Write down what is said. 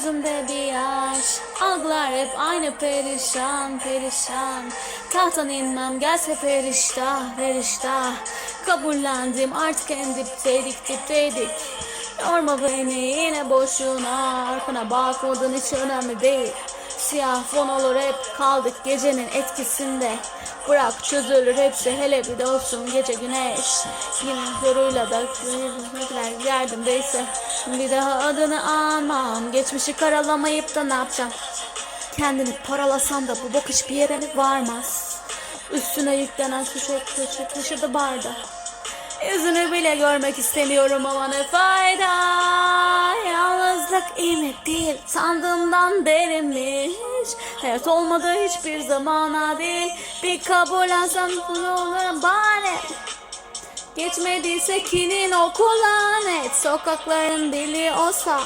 gözümde bir yaş. Algılar hep aynı perişan perişan. Tahttan inmem gelse perişta perişta Kabullendim artık en dipteydik dipteydik Yorma beni yine boşuna. Arkana bakmadın hiç önemli değil. Siyah fon olur hep kaldık gecenin etkisinde Bırak çözülür hepsi. Hele bir de olsun gece güneş. Yine zoruyla da gider yardımdaysa. Bir daha adını anmam Geçmişi karalamayıp da ne yapacağım? Kendini paralasam da bu bok hiçbir yere mi varmaz? Üstüne yüklenen hep taşı taşıdı barda. Yüzünü bile görmek istemiyorum ama ne fayda? Yalnızlık iyi mi değil sandığımdan derinmiş Hayat olmadı hiçbir zaman adil Bir kabullensem bunu olurum bana Geçmediyse kinin o lanet Sokakların dili olsa